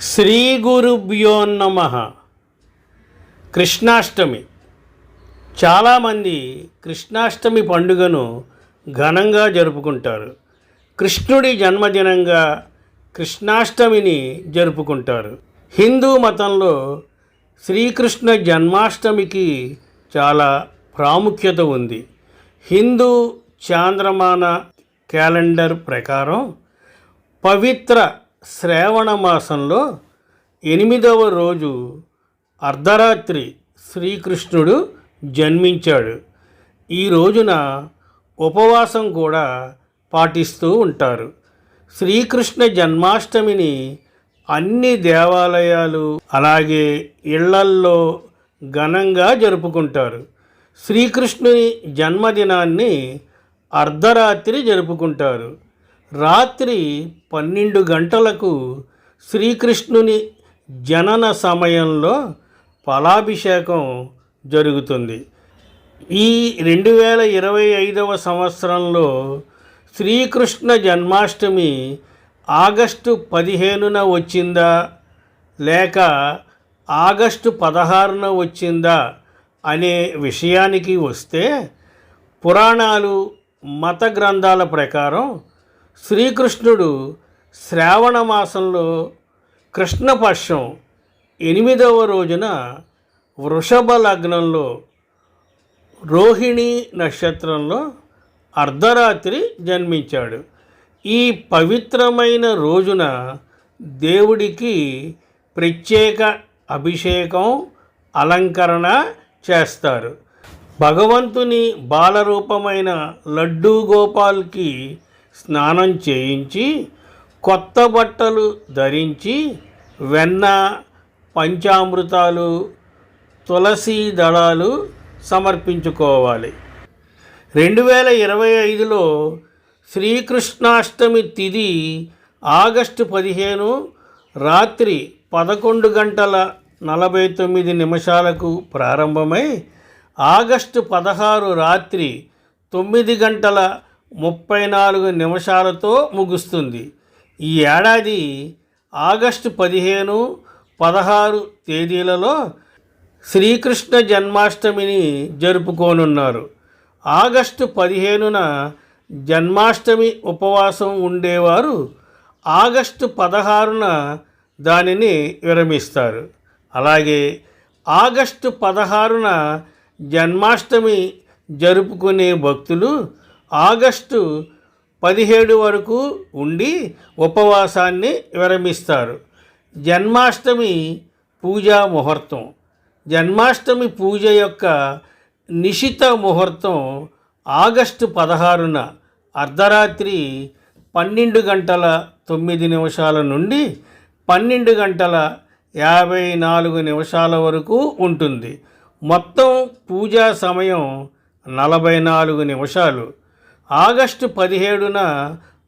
శ్రీ గురుభ్యో నమ. కృష్ణాష్టమి. చాలామంది కృష్ణాష్టమి పండుగను ఘనంగా జరుపుకుంటారు. కృష్ణుడి జన్మదినంగా కృష్ణాష్టమిని జరుపుకుంటారు. హిందూ మతంలో శ్రీకృష్ణ జన్మాష్టమికి చాలా ప్రాముఖ్యత ఉంది. హిందూ చాంద్రమాన క్యాలెండర్ ప్రకారం పవిత్ర శ్రావణ మాసంలో ఎనిమిదవ రోజు అర్ధరాత్రి శ్రీకృష్ణుడు జన్మించాడు. ఈ రోజున ఉపవాసం కూడా పాటిస్తూ ఉంటారు. శ్రీకృష్ణ జన్మాష్టమిని అన్ని దేవాలయాలు అలాగే ఇళ్ళల్లో ఘనంగా జరుపుకుంటారు. శ్రీకృష్ణుని జన్మదినాన్ని అర్ధరాత్రి జరుపుకుంటారు. రాత్రి పన్నెండు గంటలకు శ్రీకృష్ణుని జనన సమయంలో ఫలాభిషేకం జరుగుతుంది. ఈ రెండు వేల ఇరవై ఐదవ సంవత్సరంలో శ్రీకృష్ణ జన్మాష్టమి ఆగస్టు పదిహేనున వచ్చిందా? లేక ఆగస్టు పదహారున వచ్చిందా? అనే విషయానికి వస్తే పురాణాలు మత గ్రంథాల ప్రకారం శ్రీకృష్ణుడు శ్రావణ మాసంలో కృష్ణపక్షం ఎనిమిదవ రోజున వృషభ లగ్నంలో రోహిణి నక్షత్రంలో అర్ధరాత్రి జన్మించాడు. ఈ పవిత్రమైన రోజున దేవుడికి ప్రత్యేక అభిషేకం అలంకరణ చేస్తారు. భగవంతుని బాలరూపమైన లడ్డూ గోపాల్కి స్నానం చేయించి కొత్త బట్టలు ధరించి వెన్న పంచామృతాలు తులసి దళాలు సమర్పించుకోవాలి. రెండు వేల ఇరవై ఐదులో శ్రీకృష్ణాష్టమి తిది ఆగస్టు పదిహేను రాత్రి పదకొండు గంటల నలభై తొమ్మిది నిమిషాలకు ప్రారంభమై ఆగస్టు పదహారు రాత్రి తొమ్మిది గంటల ముప్పై నాలుగు నిమిషాలతో ముగుస్తుంది. ఈ ఏడాది ఆగస్టు పదిహేను పదహారు తేదీలలో శ్రీకృష్ణ జన్మాష్టమిని జరుపుకోనున్నారు. ఆగస్టు పదిహేనున జన్మాష్టమి ఉపవాసం ఉండేవారు. ఆగస్టు పదహారున దానిని విరమిస్తారు. అలాగే ఆగస్టు పదహారున జన్మాష్టమి జరుపుకునే భక్తులు ఆగస్టు పదిహేడు వరకు ఉండి ఉపవాసాన్ని విరమిస్తారు. జన్మాష్టమి పూజా ముహూర్తం. జన్మాష్టమి పూజ యొక్క నిశిత ముహూర్తం ఆగస్టు పదహారున అర్ధరాత్రి పన్నెండు గంటల తొమ్మిది నిమిషాల నుండి పన్నెండు గంటల యాభై నాలుగు నిమిషాల వరకు ఉంటుంది. మొత్తం పూజా సమయం నలభై నాలుగు నిమిషాలు. ఆగస్టు పదిహేడున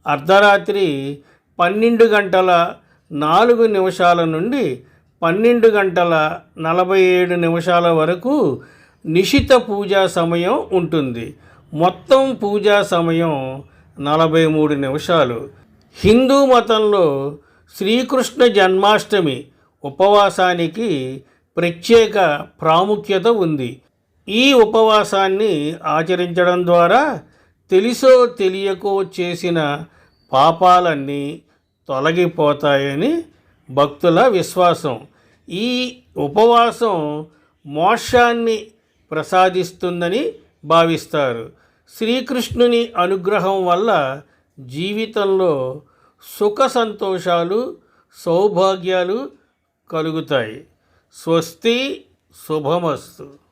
అర్ధరాత్రి పన్నెండు గంటల నాలుగు నిమిషాల నుండి పన్నెండు గంటల నలభై ఏడు నిమిషాల వరకు నిశిత పూజా సమయం ఉంటుంది. మొత్తం పూజా సమయం నలభై మూడు నిమిషాలు. హిందూ మతంలో శ్రీకృష్ణ జన్మాష్టమి ఉపవాసానికి ప్రత్యేక ప్రాముఖ్యత ఉంది. ఈ ఉపవాసాన్ని ఆచరించడం ద్వారా తెలిసో తెలియకో చేసిన పాపాలన్నీ తొలగిపోతాయని భక్తుల విశ్వాసం. ఈ ఉపవాసం మోక్షాన్ని ప్రసాదిస్తుందని భావిస్తారు. శ్రీకృష్ణుని అనుగ్రహం వల్ల జీవితంలో సుఖ సంతోషాలు సౌభాగ్యాలు కలుగుతాయి. స్వస్తి శుభమస్తు.